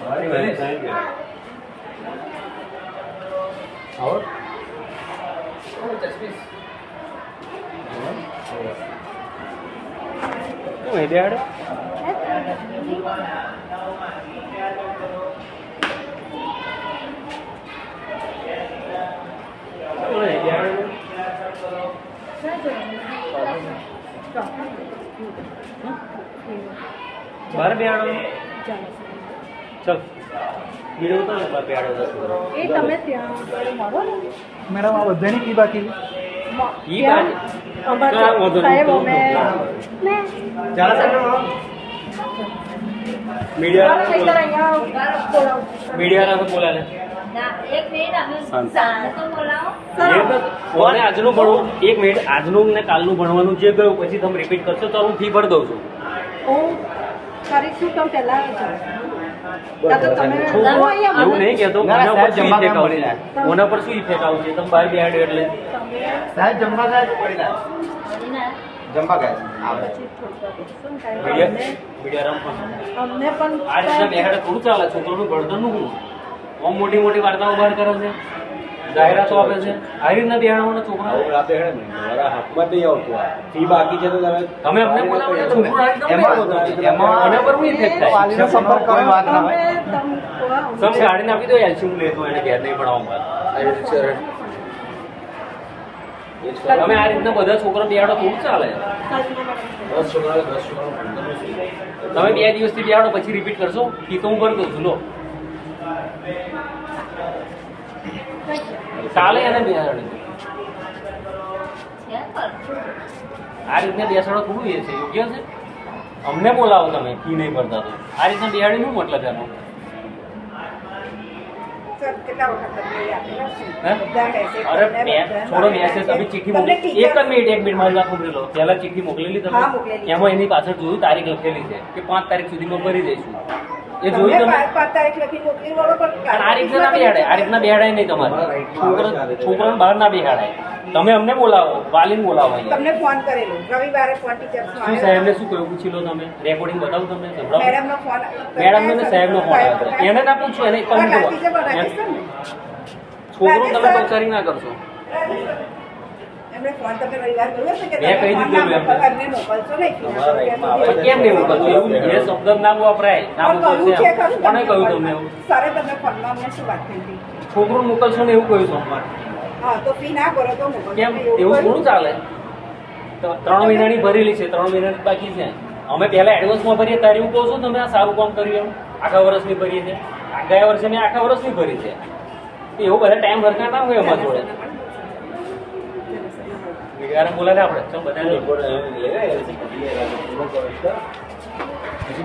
Thank you. और तू मेरे बार भी आना મેડમ આ બધાની કી બાકી? આજનું ભણવું. એક મિનિટ આજનું ને કાલનું ભણવાનું જે ગયું પછી તમે રિપીટ કરશો તો હું ફી ભરી દઉં છું. હું કરીશું તો પહેલા એવું નહીં ના, પર શું ઇફેક્ટ આવશે? પડી પર શું ઇફેક્ટ આવશે? તમે બહાર બેહાડ્યો એટલે. સાહેબ જમવા પડી ગયા. થોડું કરીશું ને અમને પણ આ બેહાડે થોડું ચાલે છોકરાનું ભણતરનું શું? આમ મોટી મોટી વાર્તાઓ બહાર કરે છે. જાહેરાતો આપે છે? આ રીતના બેહાડવાના છોકરા આવું રાતે હેડે ને મારા હાથમાં નહીં આવતું આ. ફી બાકી છે તો તમે તમે અમને બોલાવો રીતના એમાં-. એમાં- એના પર હું ઇફેક્ટ થાય. વાલીનો સંપર્ક કરો વાત ના હોય સમ તમે ગાડીને આપી દો એલસી હું લેતો એને ઘેર નહીં ભણાવવા તમે આ રીતના બધા છોકરા બેહાડો થોડું ચાલે? દસ છોકરા દસ છોકરા તમે બે દિવસથી બેહાડો પછી રિપીટ કરશો? ઈ તો હું ભરી દઉં છું લો. ચાલે અને બેહાડે આ રીતના બેસાડો થોડું એ છે યોગ્ય છે? અમને બોલાવો તમે ફી નહીં ભરતા તો. આ રીતના બેહાડી શું મતલબ એનો કેટલા વખત તમને આપેલા છે હે? બધા message અરે મેસેજ ચિઠ્ઠી મોકલી એક જ મિનિટ એક મિનિટ મારી વાત મોકલી લો. પહેલા ચિઠ્ઠી મોકલેલી હા, તમે. એમાં એની પાછળ જોયું તારીખ લખેલી છે કે પાંચ તારીખ સુધીમાં ભરી દઈશું. એ જોયું તમે? પાંચ- તારીખ લખી મોકલી પણ પણ આ રીતના ના બેહાડે આ રીતના બેહાડાય નહીં તમારે. છોકરા છોકરાને બહાર ના બેહાડાય. તમે અમને બોલાવો વાલીને બોલાવો તમને ફોન કરેલો. રવિવારે ફોન ટીચર શું સાહેબને શું કહ્યું? પૂછી લો તમે. રેકોર્ડિંગ બતાવું તમને સંભળાવો. મેડમ નો ફોન મેડમ ને સાહેબ નો ફોન આવ્યો એને ના પૂછ્યું એને કહું ટીચર તો બનાવીશ ને. છોકરું તમે પચારી ના કરશો. તમે છોકરું મોકલશો ને એવું કહ્યું સોમવાર હા તો ફી ના કરો તો કેમ? એવું થોડું ચાલે. તો ત્રણ મહિનાની ભરેલી છે ત્રણ મહિનાની બાકી છે. અમે પહેલા એડવાન્સમાં ભરીએ ત્યારે એવું કહું છું તમે આ સારું કામ કર્યું એમ. આખા વર્ષની ભરીએ છે. આ ગયા વર્ષે મેં આખા વર્ષની ભરી છે. એવો બધા ટાઈમ ભરતા ના હોય અમારા જોડે. બોલા બોલાવે આપણે. ચાલ બધા. પછી